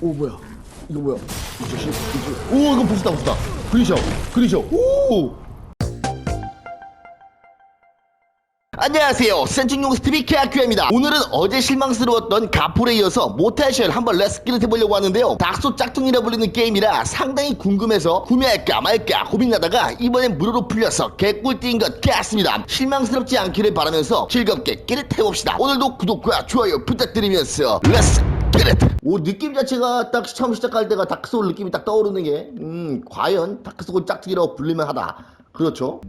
오 뭐야? 이거 뭐야? 이거 씨, 이거 오 이거 보스다 보스다. 그리셔 그리셔. 오! 안녕하세요. 센팅용 스트리트 학교입니다. 오늘은 어제 실망스러웠던 가포에 이어서 모탈쉘 한번 레스키를 해보려고 하는데요. 닥소 짝퉁이라 불리는 게임이라 상당히 궁금해서 구매할까 말까 고민하다가 이번엔 무료로 풀려서 개꿀띠인 것 같습니다. 실망스럽지 않기를 바라면서 즐겁게 끼를 해봅시다. 오늘도 구독과 좋아요 부탁드리면서 레스 오 느낌 자체가 딱 처음 시작할 때가 다크소울 느낌이 딱 떠오르는 게 음 과연 다크소울 짝퉁이라고 불릴만 하다. 그렇죠?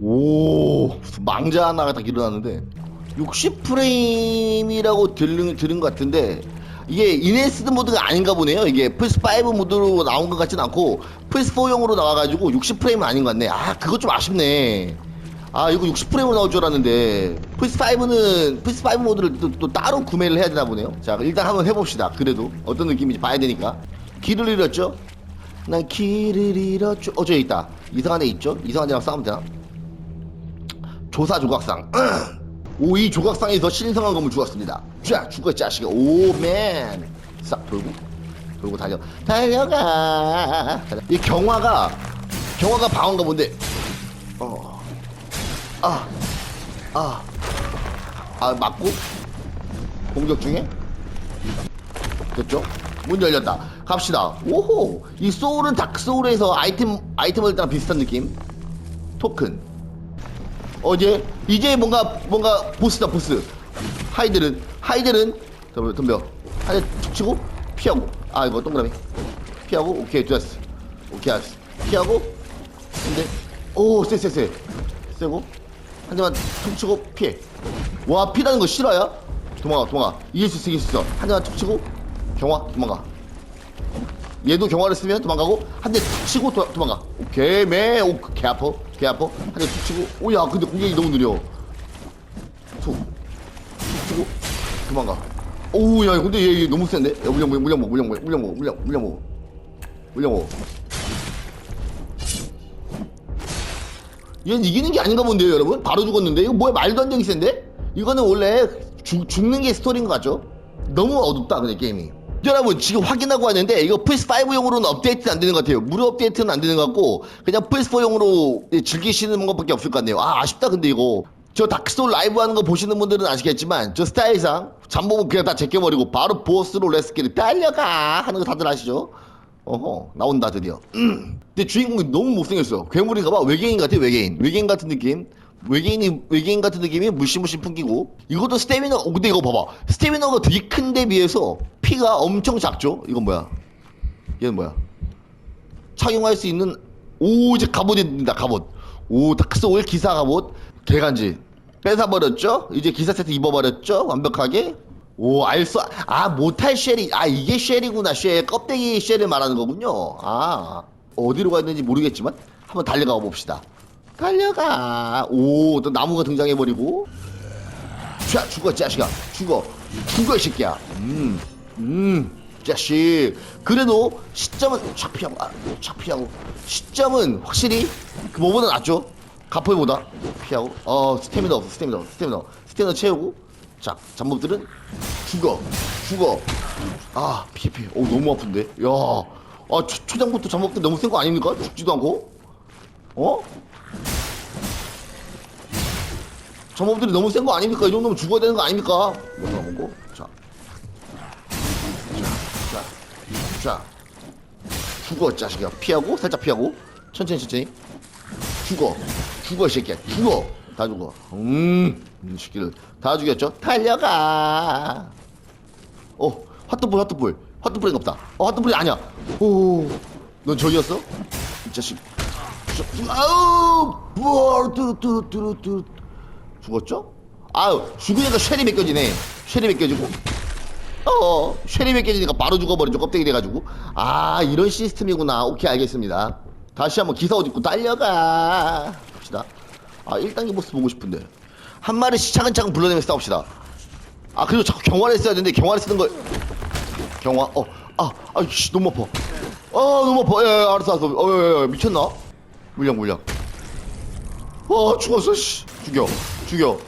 오 망자 하나가 딱 일어났는데 60프레임이라고 들은, 들은 것 같은데 이게 인핸스드 모드가 아닌가 보네요. 이게 플스5 모드로 나온 것 같진 않고 플스4용으로 나와가지고 60프레임은 아닌 것 같네. 아 그거 좀 아쉽네 아 이거 60프레임으로 나올 줄 알았는데 플스5는 플스5 모드를 또, 또 따로 구매를 해야 되나 보네요. 자 일단 한번 해봅시다. 그래도 어떤 느낌인지 봐야 되니까. 길을 잃었죠? 난 길을 잃었죠. 어 저기 있다. 이상한 애 있죠? 이상한 애랑 싸우면 되나? 조사 조각상. 오 이 조각상에서 신성한 검을 주었습니다. 쫙 죽어 자식아. 오맨. 싹 돌고 돌고 달려. 달려가. 달려. 이 경화가 경화가 방어인가 본데. 어 아아 아, 아, 맞고 공격 중에 됐죠? 문 열렸다. 갑시다. 오호! 이 소울은 다크 소울에서 아이템 아이템을 랑 비슷한 느낌. 토큰. 어제 이제 뭔가 뭔가 보스다 보스. 하이들은 하이들은 덤벼 덤벼. 하이툭 치고 피하고. 아 이거 동그라미. 피하고 오케이 좋았어. 오케이 알았어. 피하고. 근데 오 쎄쎄쎄 세고 한 대만 툭 치고 피해. 와 피라는 거 싫어요? 도망가 도망가. 이길 수 있어 이길 수 있어. 한 대만 툭 치고 경화 도망가. 얘도 경화를 쓰면 도망가고 한 대 툭 치고 도, 도망가. 오케이 매오개 아파 개 아파. 한 대 툭 치고 오야 근데 공격이 너무 느려. 툭 툭 치고 도망가. 오야 근데 얘, 얘 너무 센데? 야 물량 물량 물량 먹어 물량 먹어 물량 물량 먹어. 물량 얘는 이기는 게 아닌가 본데요 여러분? 바로 죽었는데? 이거 뭐야 말도 안 되게 센데? 이거는 원래 죽, 죽는 게 스토리인 것 같죠? 너무 어둡다 근데 게임이. 여러분 지금 확인하고 왔는데 이거 플스5용으로는 업데이트는 안 되는 것 같아요. 무료 업데이트는 안 되는 것 같고 그냥 플스4용으로 즐기시는 것밖에 없을 것 같네요. 아 아쉽다 근데 이거. 저 다크소울 라이브 하는 거 보시는 분들은 아시겠지만 저 스타일상 잠복은 그냥 다 제껴버리고 바로 보스로 레스키를 달려가 하는 거 다들 아시죠? 어허 나온다 드디어. 근데 주인공이 너무 못생겼어. 괴물인가봐. 외계인 같아 외계인. 외계인 같은 느낌. 외계인이 외계인 같은 느낌이 무시무시 풍기고. 이것도 스태미너 어, 근데 이거 봐봐. 스태미너가 되게 큰데 비해서 피가 엄청 작죠? 이건 뭐야? 얘는 뭐야? 착용할 수 있는 오 이제 갑옷이 된다 갑옷. 오 다크소울 기사 갑옷. 개간지. 뺏어버렸죠? 이제 기사 세트 입어버렸죠? 완벽하게 오 알 수 아 모탈 쉘이 아 이게 쉘이구나. 쉘 껍데기 쉘을 말하는 거군요. 아 어디로 가야 되는지 모르겠지만 한번 달려가 봅시다. 달려가. 오 또 나무가 등장해버리고. 자 죽어 자식아. 죽어. 죽어 이 새끼야. 음 음 자식. 그래도 시점은 착 피하고 아, 착 피하고. 시점은 확실히 그 뭐보다 낫죠? 가포이보다. 피하고. 어 스태미너 없어 스태미너 스태미너. 스태미너 채우고 자 잡몹들은 죽어 죽어. 아 피해 오 너무 아픈데? 야아 초장부터 잡몹들 너무 센 거 아닙니까? 죽지도 않고? 어? 잡몹들이 너무 센 거 아닙니까? 이 정도면 죽어야 되는 거 아닙니까? 뭔가 먹고. 자. 자, 자, 죽어 자식아. 피하고 살짝 피하고. 천천히 천천히. 죽어 죽어 이 새끼야. 죽어. 다 죽어. 음 이 새끼를 다 죽였죠 달려가 어 핫도불 핫도불 핫도불인가 보다 어 핫도불이 아니야 오 넌 저기였어 이 자식 저- 아우 뚜루뚜루뚜루뚜루 죽었죠 아우 죽으니까 쉘이 벗겨지네 쉘이 벗겨지고 어, 몇 개지니까 바로 죽어버리죠. 껍데기 돼가지고. 아, 이런 시스템이구나. 오케이, 알겠습니다. 다시 한번 기사 옷 입고 달려가. 봅시다. 아, 1단계 보스 보고 싶은데. 한 마리씩 차근차근 불러내면서 싸웁시다. 아, 그리고 자꾸 경화를 써야 되는데, 경화를 쓰는 걸. 경화, 어, 아, 아, 씨, 너무 아파. 아, 너무 아파. 예, 예, 알았어, 알았어. 어, 예, 예, 미쳤나? 물량, 물량. 어, 죽었어, 씨. 죽여, 죽여.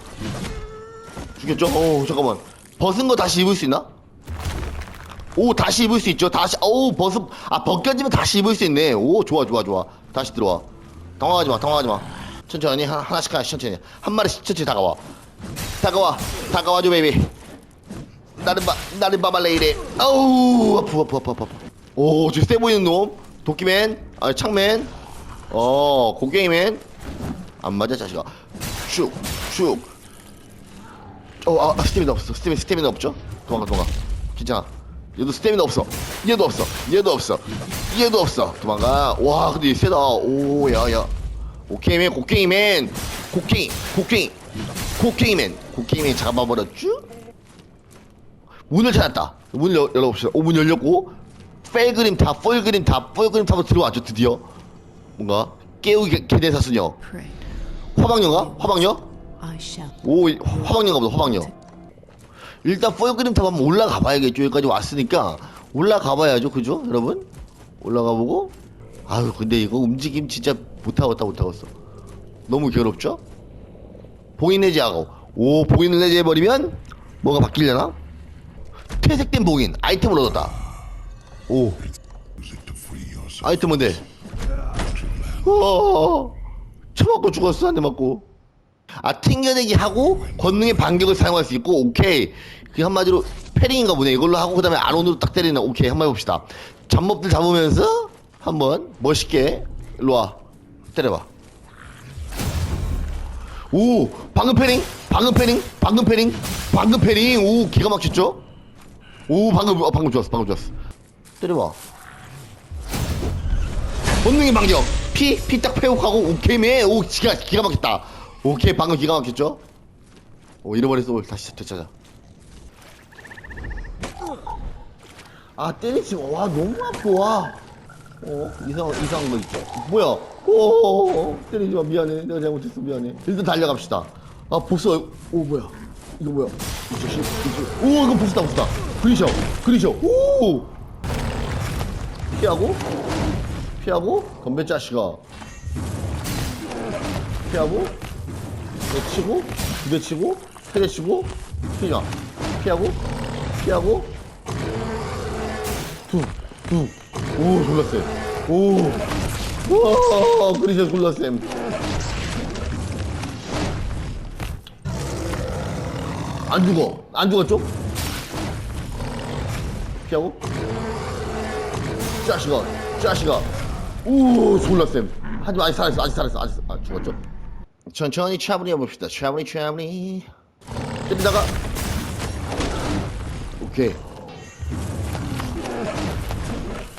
죽였죠? 어, 잠깐만. 벗은 거 다시 입을 수 있나? 오 다시 입을 수 있죠 다시 오 벗어 아 벗겨지면 다시 입을 수 있네 오 좋아 좋아 좋아 다시 들어와 당황하지 마 당황하지 마 천천히 하, 하나씩 하나씩 천천히 한 마리씩 천천히 다가와 다가와 다가와줘 베이비 봐 나를 봐봐 레이레 아우 아프 아프 아프 아프 아프 오저 세 보이는 놈 도끼맨 아 창맨 어 고갱이맨 안 맞아 자식아 쭉쭉 어, 아, 스태미나 없어. 스태미, 스태미나 없죠? 도망가, 도망가. 괜찮아. 얘도 스태미나 없어. 얘도 없어. 얘도 없어. 얘도 없어. 도망가. 와, 근데 얘 세다. 오, 야, 야. 오케이맨, 곡괭이맨. 곡괭이, 곡괭이. 곡괭이맨. 곡괭이맨 잡아버렸쥬? 문을 찾았다. 문을 열, 열어봅시다. 오, 문 열렸고. 펠 그림 탑, 폴그림 탑, 폴그림 탑으로 들어왔죠, 드디어. 뭔가. 깨우기 개대사 수녀. Pray, 화방녀인가? 화방녀? 오 화방녀가 보다 화방녀 일단 폴그림 탑 한번 올라가 봐야겠죠 여기까지 왔으니까 올라가 봐야죠 그죠 여러분 올라가 보고 아유 근데 이거 움직임 진짜 못하겠다 못하겠어. 너무 괴롭죠? 봉인 해제하고 오 봉인을 해제해버리면 뭐가 바뀌려나? 퇴색된 봉인 아이템을 얻었다. 오. 아이템 뭔데? 어 쳐맞고 죽었어 한 대 맞고. 아 튕겨내기 하고 권능의 반격을 사용할 수 있고 오케이. 그 한마디로 패링인가 보네. 이걸로 하고 그 다음에 아론으로 딱 때리는 오케이. 한번 해봅시다. 잡몹들 잡으면서 한번 멋있게 일로 와. 때려봐. 오 방금 패링 방금 패링 방금 패링 방금 패링. 오 기가 막혔죠? 오 방금 어, 방금 좋았어 방금 좋았어. 때려봐. 본능의 반격 피피딱 패곡하고 오케이 매오 기가 기가 막혔다. 오케이 방금 기가 막혔죠? 오 잃어버렸어. 오, 다시 되찾아. 아 때리지 마. 와 너무 아파. 와 어, 이상, 이상한 거 있죠. 뭐야? 오, 때리지 마. 미안해. 내가 잘못했어. 미안해. 일단 달려갑시다. 아, 보스, 얼- 오, 뭐야? 이거 뭐야? 이 자식, 이 자식. 오, 이거 보스다, 보스다. 그리셔, 그리셔. 오! 피하고, 피하고, 건배 자식아. 피하고, 내 치고, 두대 치고, 세대 치고, 피냐. 피하고, 피하고, 툭, 툭. 오, 쎄. 오. 와, 그리셔 쌤. 안 죽어. 안 죽었죠? 피하고. 짜식아, 짜식아. 오, 졸라 쌤. 하지만 아직 살아있어, 아직 살아있어, 아직 아, 죽었죠? 천천히 차분히 해봅시다. 차분히, 차분히. 때리다가. 오케이.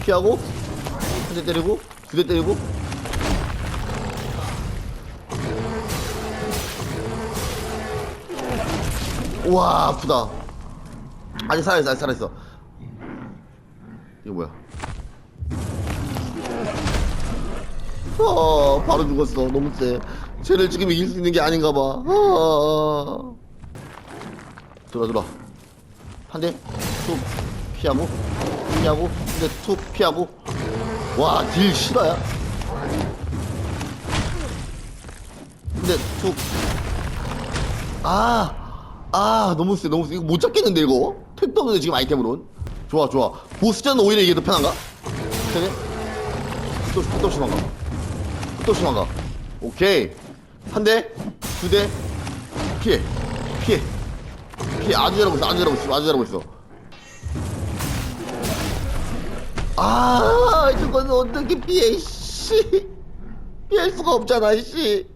피하고 한 대 때리고 두 대 때리고. 우와 아프다. 아직 살아있어 아직 살아있어. 이거 뭐야? 아 바로 죽었어. 너무 세 쟤를 지금 이길 수 있는 게 아닌가 봐. 아, 들어와 들어와. 한대툭 피하고 피하고 근데 툭 피하고. 와딜 실화야. 근데 툭아아 너무 세 너무 세. 이거 못 잡겠는데 이거? 없는데 지금 아이템으론 좋아 좋아. 보스전 오히려 이게 더 편한가? 그래? 끝도 끝도 없이 도망가 끝도 없이 도망가 오케이. 한 대 두 대. 피해. 피해. 피해. 아주 잘하고 있어 아주 잘하고 있어 아주 잘하고 있어 아, 저건 어떻게 피해, 씨. 피할 수가 없잖아, 씨.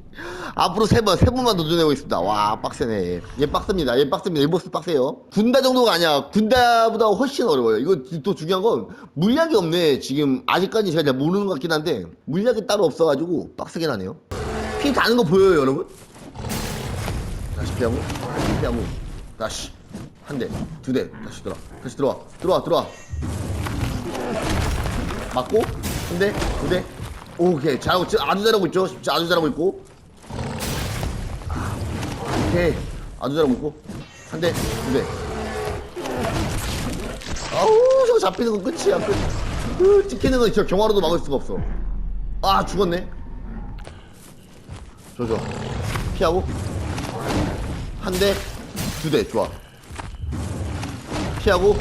앞으로 세 번, 세 번만 도전해보겠습니다. 와, 빡세네. 얘 빡셉니다. 얘 빡셉니다. 이 보스 빡세요. 군다 정도가 아니야. 군다보다 훨씬 어려워요. 이거 또 중요한 건 물약이 없네. 지금 아직까지 제가 잘 모르는 것 같긴 한데 물약이 따로 없어가지고 빡세게 나네요. 피 다는 거 보여요, 여러분? 다시 피하고, 다시 피하고, 다시. 한 대, 두 대, 다시 들어와. 다시 들어와. 들어와, 들어와. 맞고 근데 두대. 오케이. 잘하고 있- 아주 잘하고 있죠? 진짜 아주 잘하고 있고. 아, 오케이. 아주 잘하고 있고. 한대 두대. 아우 저거 잡히는 건 끝이야 끝. 으, 찍히는 건 진짜 경화로도 막을 수가 없어. 아 죽었네. 저저 피하고. 한대두 대. 좋아. 피하고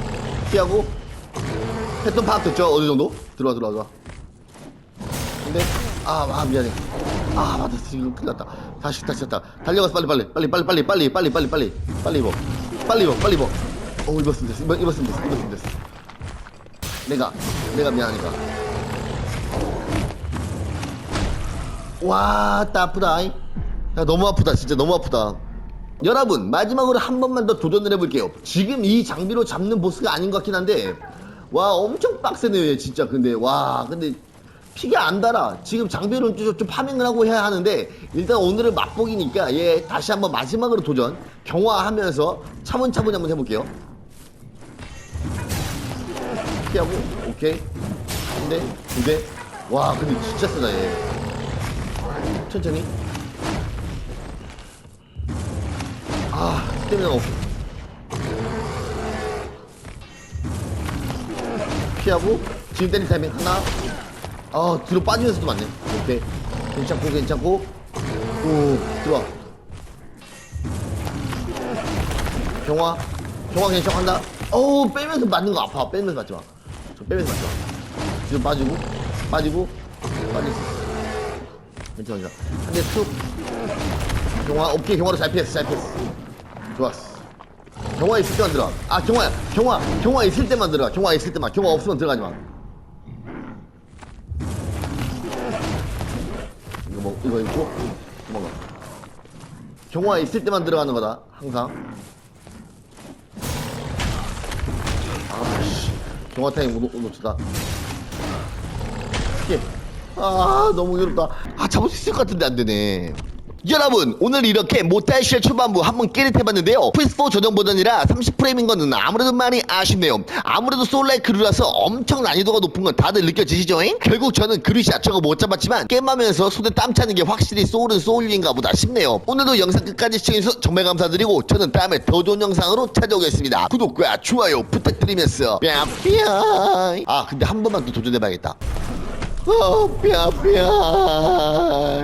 피하고. 패턴 파악 됐죠? 어느 정도? 들어와 들어와 들어와. 근데 아, 아 미안해. 아 맞다 지금 큰일 났다. 다시 다시 했다. 달려가서 빨리 빨리 빨리 빨리 빨리 빨리 빨리 빨리 빨리 빨리 입어. 빨리 입어 빨리 입어. 어 입었으면 됐어. 입었, 입었으면 됐어. 입었으면 됐어. 내가 내가 미안하니까. 와, 따 아프다. 야, 너무 아프다. 진짜 너무 아프다. 여러분, 마지막으로 한 번만 더 도전을 해볼게요. 지금 이 장비로 잡는 보스가 아닌 것 같긴 한데, 와, 엄청 빡세네요, 얘 진짜. 근데, 와, 근데, 피가 안 달아. 지금 장비로 좀, 좀 파밍을 하고 해야 하는데, 일단 오늘은 맛보기니까, 얘 다시 한번 마지막으로 도전, 경화하면서 차분차분히 한번 해볼게요. 피하고, 오케이. 두 대. 와, 근데 진짜 세다, 얘. 천천히. 아, 스태미나가 없 피하고, 지금 때린 타이밍 하나. 아, 뒤로 빠지면서도 맞네. 오케이. 괜찮고, 괜찮고. 오, 들어와. 경화. 경화 괜찮한다. 어우, 빼면서 맞는 거 아파. 빼면서 맞지 마. 저 빼면서 맞지 마. 뒤로 빠지고, 빠지고, 있어. 괜찮아, 괜찮아. 한대 툭. 경화, 오케이, 경화로 잘 피했어, 잘 피했어. 좋았어. 경화 있을 때만 들어가. 아, 경화야. 경화, 경화 있을 때만 들어가. 경화 있을 때만. 경화 없으면 들어가지 마. 이거 뭐, 이거 있고, 도망가. 경화 있을 때만 들어가는 거다. 항상. 아, 씨. 경화 타임 못, 못 놓치다. 피해. 아 너무 어렵다 아 잡을 수 있을 것 같은데 안 되네 여러분 오늘 이렇게 모탈시의 초반부 한번 깨릿해봤는데요 플스4 전용 버전이라 30프레임인 거는 아무래도 많이 아쉽네요 아무래도 소울라이크 크루라서 엄청 난이도가 높은 건 다들 느껴지시죠? 잉? 결국 저는 그릇이 아쳐가 못 잡았지만 게임하면서 손에 땀 차는 게 확실히 소울은 소울인가 보다 싶네요 오늘도 영상 끝까지 시청해주셔서 정말 감사드리고 저는 다음에 더 좋은 영상으로 찾아오겠습니다 구독과 좋아요 부탁드리면서 뿅뿅 아 근데 한 번만 더 도전해봐야겠다 어, 뼈, 뼈.